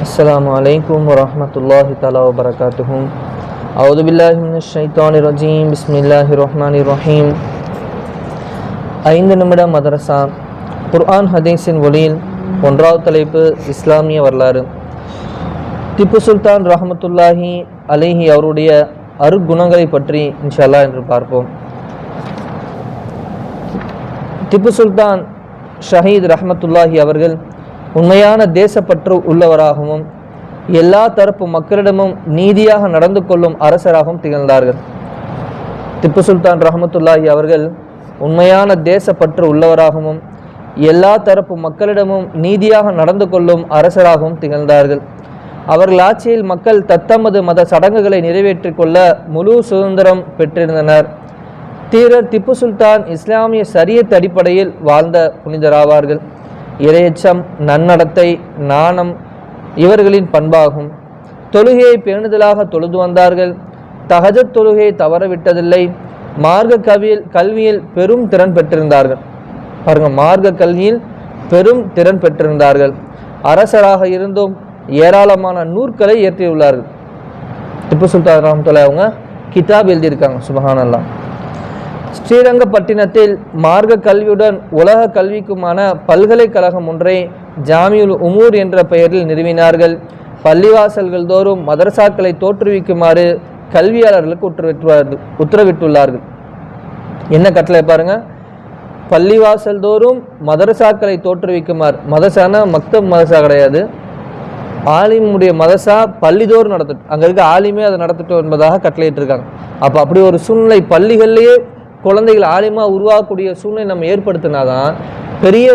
السلام عليكم ورحمة الله تعالى وبركاته أعوذ بالله من الشيطان الرجيم بسم الله الرحمن الرحيم ஐந்து நிமிட மதரசா குர்ஆன் ஹதீஸின் ஒளியில் ஒன்றாவது தலைப்பு இஸ்லாமிய வரலாறு திப்பு சுல்தான் ரஹமத்துல்லாஹி அலைஹி அவருடைய அருகுணங்களை பற்றி இன்ஷா அல்லாஹ் என்று பார்ப்போம் திப்பு சுல்தான் ஷஹீத் ரஹமத்துல்லாஹி அவர்கள் உண்மையான தேசப்பற்று உள்ளவராகவும் எல்லா தரப்பு மக்களிடமும் நீதியாக நடந்து கொள்ளும் அரசராகவும் திகழ்ந்தார்கள். திப்பு சுல்தான் ரஹமத்துல்லாஹி அவர்கள் உண்மையான தேசப்பற்று உள்ளவராகவும் எல்லா தரப்பு மக்களிடமும் நீதியாக நடந்து கொள்ளும் அரசராகவும் திகழ்ந்தார்கள். அவர்கள் ஆட்சியில் மக்கள் தத்தமது மத சடங்குகளை நிறைவேற்றி கொள்ள முழு சுதந்திரம் பெற்றிருந்தனர். தீரர் திப்பு சுல்தான் இஸ்லாமிய சரியத் அடிப்படையில் வாழ்ந்த புனிதராவார்கள். இரையச்சம் நன்னடத்தை நாணம் இவர்களின் பண்பாகும். தொழுகையை பேணுதலாக தொழுது வந்தார்கள். தகஜத் தொழுகையை தவறவிட்டதில்லை. மார்க்க கவியில் கல்வியில் பெரும் திறன் பெற்றிருந்தார்கள். பாருங்க மார்க்க கல்வியில் பெரும் திறன் பெற்றிருந்தார்கள். அரசராக இருந்தும் ஏராளமான நூற்களை இயற்றியுள்ளார்கள். திப்பு சுல்தான் ரஹமத்துல்லாஹி அவங்க கிதாப் எழுதியிருக்காங்க சுபஹானல்லாம் ஸ்ரீரங்கப்பட்டினத்தில் மார்க்க கல்வியுடன் உலக கல்விக்குமான பல்கலைக்கழகம் ஒன்றை ஜாமியுல் உமூர் என்ற பெயரில் நிறுவினார்கள். பள்ளிவாசல்கள் தோறும் மதரசாக்களை தோற்றுவிக்குமாறு கல்வியாளர்களுக்கு உத்தரவிட்டுள்ளார்கள் உத்தரவிட்டுள்ளார்கள். என்ன கட்டளை பாருங்க? பள்ளிவாசல் தோறும் மதரசாக்களை தோற்றுவிக்குமாறு. மதரசானா? மக்தப் மதரசா கிடையாது. ஆலிமுடைய மதசா பள்ளிதோறும் நடத்தட்டும். அங்கே இருக்க ஆலிமே அதை நடத்தட்டும் என்பதாக கட்டளையிட்டிருக்காங்க. அப்போ அப்படி ஒரு சூழ்நிலை பள்ளிகள்லேயே குழந்தைகள் ஆலிமா உருவாகக்கூடிய சூழ்நிலை நம்ம ஏற்படுத்தினாதான் பெரிய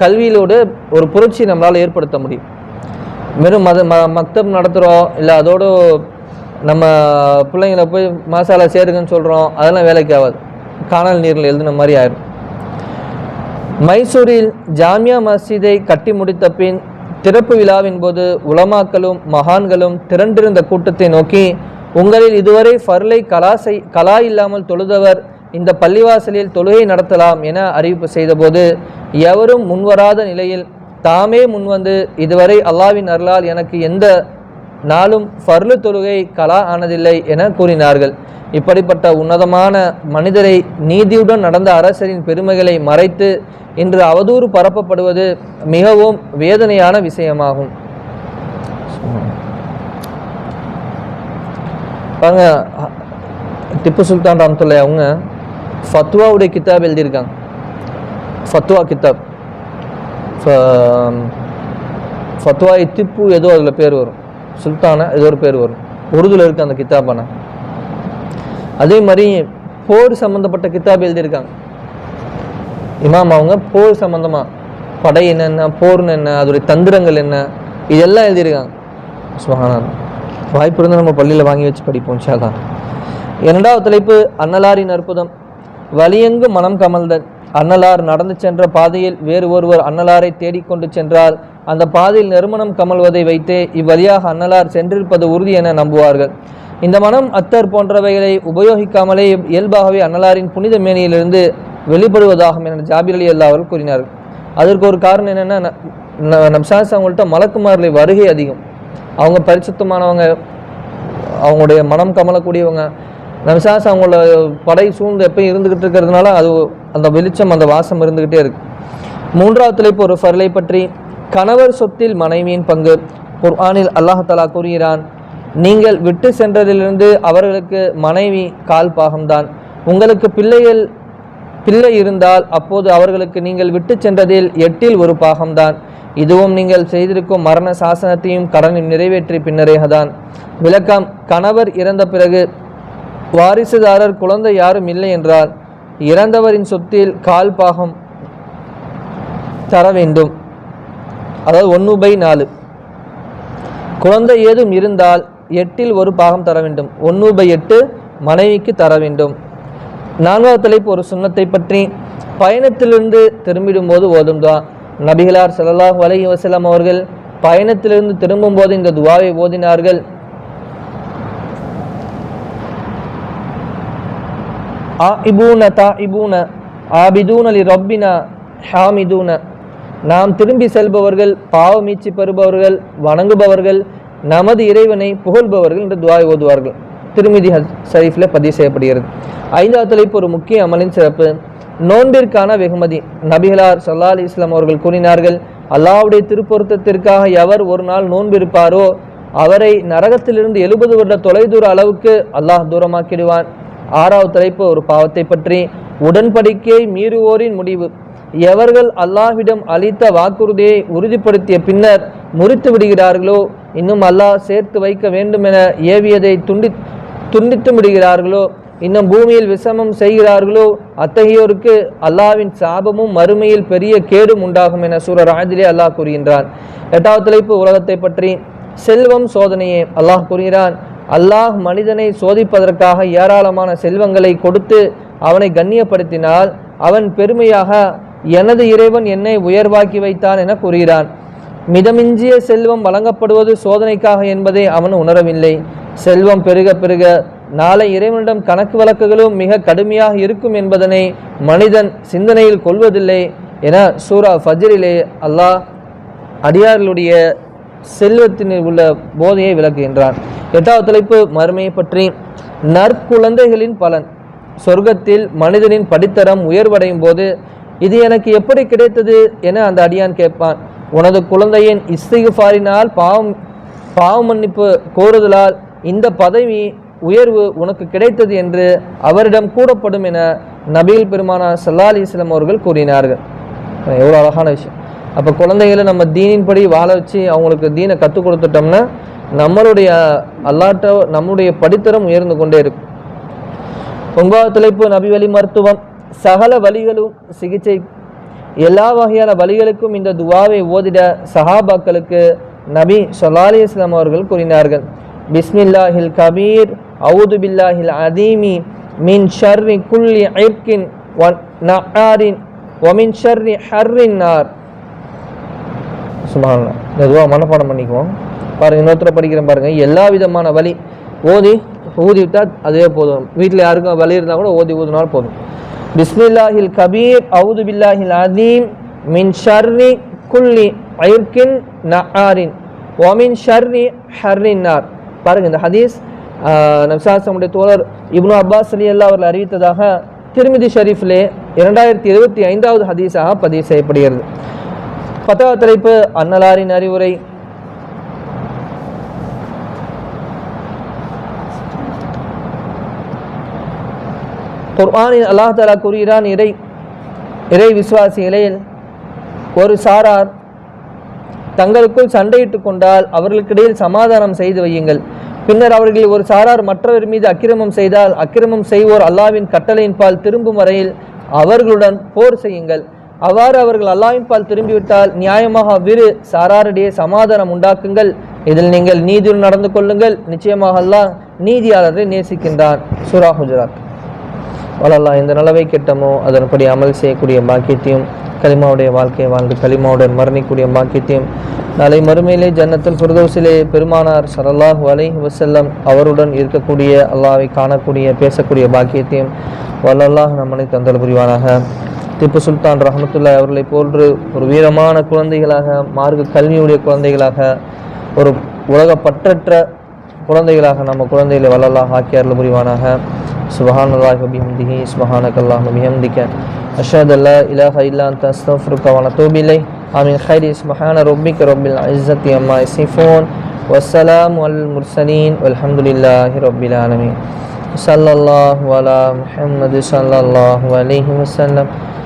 கல்வியிலோட ஒரு புரட்சி நம்மளால் ஏற்படுத்த முடியும். வெறும் மத ம மக்தப் நடத்துகிறோம் இல்லை அதோட நம்ம பிள்ளைங்களை போய் மசாலா சேருங்கன்னு சொல்கிறோம் அதெல்லாம் வேலைக்கு ஆகாது. காணல் நீரில் எழுதின மாதிரி ஆயிடும் மைசூரில் ஜாமியா மஸ்ஜிதை கட்டி முடித்த பின் திறப்பு விழாவின் போது உலமாக்களும் மகான்களும் திரண்டிருந்த கூட்டத்தை நோக்கி உங்களில் இதுவரை ஃபர்லை கலா செய் கலா இல்லாமல் தொழுதவர் இந்த பள்ளிவாசலில் தொழுகை நடத்தலாம் என அறிவிப்பு செய்தபோது எவரும் முன்வராத நிலையில் தாமே முன்வந்து இதுவரை அல்லாவின் அருளால் எனக்கு எந்த நாளும் ஃபர்லு தொழுகை கலா ஆனதில்லை என கூறினார்கள். இப்படிப்பட்ட உன்னதமான மனிதரை நீதியுடன் நடந்த அரசரின் பெருமைகளை மறைத்து இன்று அவதூறு பரப்பப்படுவது மிகவும் வேதனையான விஷயமாகும். பாருங்க திப்பு சுல்தான் ராம்துல்லை அவங்க ஃபத்வாவுடைய கித்தாப் எழுதியிருக்காங்க ஃபத்வா கித்தாப் ஃபத்வா திப்பு ஏதோ அதில் பேர் வரும் சுல்தானா ஏதோ ஒரு பேர் வரும் உருதுல இருக்கு அந்த கிதாபான அதே மாதிரி போர் சம்மந்தப்பட்ட கித்தாப் எழுதியிருக்காங்க இமாம் அவங்க போர் சம்மந்தமாக படை என்னென்ன போர்னு என்ன அதோடைய தந்திரங்கள் என்ன இதெல்லாம் எழுதியிருக்காங்க சுபஹானல்லாஹ் வாய்ப்பு இருந்தால் நம்ம பள்ளியில் வாங்கி வச்சு படிப்போம் ஷாதான் இரண்டாவது தலைப்பு அன்னலாரின் அற்புதம் வலியங்கு மனம் கமழ்தல் அன்னலார் நடந்து சென்ற பாதையில் வேறு ஒருவர் அன்னலாரை தேடிக்கொண்டு சென்றால் அந்த பாதையில் நறுமணம் கமழ்வதை வைத்தே இவ்வழியாக அன்னலார் சென்றிருப்பது உறுதி என நம்புவார்கள். இந்த மனம் அத்தர் போன்றவைகளை உபயோகிக்காமலே இயல்பாகவே அன்னலாரின் புனித மேனியிலிருந்து வெளிப்படுவதாகும் என ஜாபிர் அலி அல்லா அவர்கள் கூறினார்கள் அதற்கு ஒரு காரணம் என்னென்னா நம்சாஸ் அவங்கள்ட்ட மலக்குமாரில் வருகை அதிகம். அவங்க பரிசுத்தமானவங்க அவங்களுடைய மனம் கமலக்கூடியவங்க நம்சாஸ் அவங்கள படை சூழ்ந்து எப்பயும் இருந்துக்கிட்டு இருக்கிறதுனால அது அந்த வெளிச்சம் அந்த வாசம் இருந்துக்கிட்டே இருக்கு. மூன்றாவது தலைப்பு ஒரு ஃபர்லை பற்றி. கணவர் சொத்தில் மனைவியின் பங்கு. குர்ஆனில் அல்லாஹ் தலா கூறுகிறான் நீங்கள் விட்டு சென்றதிலிருந்து அவர்களுக்கு மனைவி கால் பாகம்தான். உங்களுக்கு பிள்ளைகள் பிள்ளை இருந்தால் அப்போது அவர்களுக்கு நீங்கள் விட்டு சென்றதில் எட்டில் ஒரு பாகம்தான். இதுவும் நீங்கள் செய்திருக்கும் மரண சாசனத்தையும் கடனில் நிறைவேற்றி பின்னரேகதான். விளக்கம் கணவர் இறந்த பிறகு வாரிசுதாரர் குழந்தை யாரும் இல்லை என்றால் இறந்தவரின் சொத்தில் கால் பாகம் தர வேண்டும். அதாவது ஒன்று பை நாலு. குழந்தை ஏதும் இருந்தால் எட்டில் ஒரு பாகம் தர வேண்டும். ஒன்று பை எட்டு மனைவிக்கு தர வேண்டும். நான்காவது தலைப்பு ஒரு சுண்ணத்தை பற்றி. பயணத்திலிருந்து திரும்பிடும் போது ஓதும் துவா. நபிகளார் ஸல்லல்லாஹு வலை வஸல்லம் அவர்கள் பயணத்திலிருந்து திரும்பும்போது இந்த துவாவை ஓதினார்கள். ஆஇபூன தாஇபூன ஆபிதூன லி ரப்பினா ஹாமிதூன. நாம் திரும்பி செல்பவர்கள் பாவமீச்சி பெறுபவர்கள் வணங்குபவர்கள் நமது இறைவனை புகழ்பவர்கள் என்று துவாய் ஓதுவார்கள். திருமிதி ஹஸ் ஷரீஃபில் பதிவு செய்யப்படுகிறது. ஐந்தாவது தலைப்பு ஒரு முக்கிய அமலின் சிறப்பு. நோன்பிற்கான வெகுமதி. நபிகளார் சல்லா அலி இஸ்லாம் அவர்கள் கூறினார்கள் அல்லாவுடைய திருப்பொருத்தத்திற்காக எவர் ஒரு நாள் நோன்பிருப்பாரோ அவரை நரகத்திலிருந்து எழுபது வருட தொலைதூர அளவுக்கு அல்லாஹ் தூரமாக்கிடுவான். ஆறாவது தலைப்பு ஒரு பாவத்தை பற்றி உடன்படிக்கையை மீறுவோரின் முடிவு. எவர்கள் அல்லாஹ்விடம் அளித்த வாக்குறுதியை உறுதிப்படுத்திய பின்னர் முறித்து விடுகிறார்களோ இன்னும் அல்லாஹ் சேர்த்து வைக்க வேண்டும் என ஏவியதை துண்டி துண்டித்து விடுகிறார்களோ இன்னும் பூமியில் விசமம் செய்கிறார்களோ அத்தகையோருக்கு அல்லாவின் சாபமும் மறுமையில் பெரிய கேடும் உண்டாகும் என சூரர் ஆதிலே அல்லாஹ் கூறுகின்றான். எட்டாவது தலைப்பு உலகத்தை பற்றி செல்வம் சோதனையே. அல்லாஹ் கூறுகிறான் அல்லாஹ் மனிதனை சோதிப்பதற்காக ஏராளமான செல்வங்களை கொடுத்து அவனை கண்ணியப்படுத்தினால் அவன் பெருமையாக எனது இறைவன் என்னை உயர்வாக்கி வைத்தான் என கூறுகிறான். மிதமிஞ்சிய செல்வம் வழங்கப்படுவது சோதனைக்காக என்பதை அவன் உணரவில்லை. செல்வம் பெருக பெருக நாளை இறைவனிடம் கணக்கு வழக்குகளும் மிக கடுமையாக இருக்கும் என்பதனை மனிதன் சிந்தனையில் கொள்வதில்லை என சூரா ஃபஜ்ரிலே அல்லாஹ் அடியார்களுடைய செல்வத்தின் உள்ள போதையை விளக்குகின்றான். எட்டாவது தலைப்பு மறுமையை பற்றி. நற்குழந்தைகளின் பலன். சொர்க்கத்தில் மனிதனின் படித்தரம் உயர்வடையும் போது இது எனக்கு எப்படி கிடைத்தது என அந்த அடியான் கேட்பான். உனது குழந்தையின் இஸ்திகுஃபாரினால் பாவம் பாவ மன்னிப்பு கோருதலால் இந்த பதவி உயர்வு உனக்கு கிடைத்தது என்று அவரிடம் கூறப்படும் என நபீல் பெருமானா சல்லா அலிஸ்லாம் அவர்கள் கூறினார்கள். எவ்வளோ அழகான விஷயம். அப்போ குழந்தைகளை நம்ம தீனின்படி வாழ வச்சு அவங்களுக்கு தீனை கற்றுக் கொடுத்துட்டோம்னா நம்மளுடைய அல்லாட்ட நம்முடைய படித்தரம் உயர்ந்து கொண்டே இருக்கும். ஒன்பதாவது தலைப்பு நபிவழி மருத்துவம். சகல வழிகளும் சிகிச்சை. எல்லா வகையான வழிகளுக்கும் இந்த துவாவை ஓதிட சஹாபாக்களுக்கு நபி சொல்லாலி இஸ்லாம் அவர்கள் கூறினார்கள். பிஸ்மில்லாஹில் கபீர் அவுது பில்லாஹில் அதீமி மின் ஷர்ரி குல்லி ஐர்கின் நஆரின் ஒமின் ஷர்ரி ஹர்ரின் நார். சுபான மெதுவாக மனப்பாடம் பண்ணிக்குவோம். பாருங்க இன்னொருத்தர் படிக்கிறேன் பாருங்கள் எல்லா விதமான வலி ஓதி ஊதி விட்டால் அதுவே போதும். வீட்டில் யாருக்கும் வலி இருந்தால் கூட ஓதி ஊதினாலும் போதும். பிஸ்மில்லாஹில் கபீர் அவுது பில்லாஹில் அதீம் மின் ஷர்ரி குல்லி ஐர்கின் நஹாரின் ஒமின் ஷர்ரி ஹர்ரின் நார். பாருங்க இந்த ஹதீஸ் நப்சாசமுடைய தோழர் இப்னு அப்பாஸ் அலி அல்லா அவர்கள் அறிவித்ததாக திருமிதி ஷரீஃபிலே இரண்டாயிரத்தி இருபத்தி ஐந்தாவது ஹதீஸாக பதிவு செய்யப்படுகிறது. பத்தாவது தலைப்பு அன்னலாரின் அறிவுரை. குர்ஆனில் அல்லாஹ் தாலா கூறுகிறான் இறை இறை விசுவாசிகளே ஒரு சாரார் தங்களுக்குள் சண்டையிட்டு கொண்டால் அவர்களுக்கிடையில் சமாதானம் செய்து வையுங்கள். பின்னர் அவர்கள் ஒரு சாரார் மற்றவர் மீது அக்கிரமம் செய்தால் அக்கிரமம் செய்வோர் அல்லாவின் கட்டளையின் பால் திரும்பும் வரையில் அவர்களுடன் போர் செய்யுங்கள். அவ்வாறு அவர்கள் அல்லாவின் பால் திரும்பிவிட்டால் நியாயமாக அவ்விரு சாராரிடையே சமாதானம் உண்டாக்குங்கள். இதில் நீங்கள் நீதியுடன் நடந்து கொள்ளுங்கள். நிச்சயமாக அல்லாஹ் நீதியாளரை நேசிக்கின்றான் சூரா குஜராத் வளல்லா இந்த நிலவை கெட்டமோ அதன்படி அமல் செய்யக்கூடிய பாக்கியத்தையும் கலிமாவுடைய வாழ்க்கையை வாழ்ந்து கலிமாவுடன் மரணிக்கூடிய பாக்கியத்தையும் நாளை மறுமையிலே ஜன்னத்தில் ஃபிர்தோஸிலே பெருமானார் சரல்லாஹ் அலை வசல்லம் அவருடன் இருக்கக்கூடிய அல்லாவை காணக்கூடிய பேசக்கூடிய பாக்கியத்தையும் வல்லல்லாஹ் நம்மனை தந்தல் புரிவானாக. திப்பு சுல்தான் ரஹமத்துல்லா அவர்களை போன்று ஒரு வீரமான குழந்தைகளாக மார்க்க கல்வியுடைய குழந்தைகளாக ஒரு உலக பற்றற்ற குழந்தைகளாக நம்ம குழந்தைகளை வல்லல்லாஹ் ஆக்கியாரில் புரிவானாக سبحان الله وبحمده سبحانك اللهم وبحمدك أشهد أن لا إله إلا أنت أستغفرك ونتوب إليه آمين خير سبحان ربك رب العزة عما يصفون والسلام على المرسلين والحمد لله رب العالمين صلى الله على محمد صلى الله عليه وسلم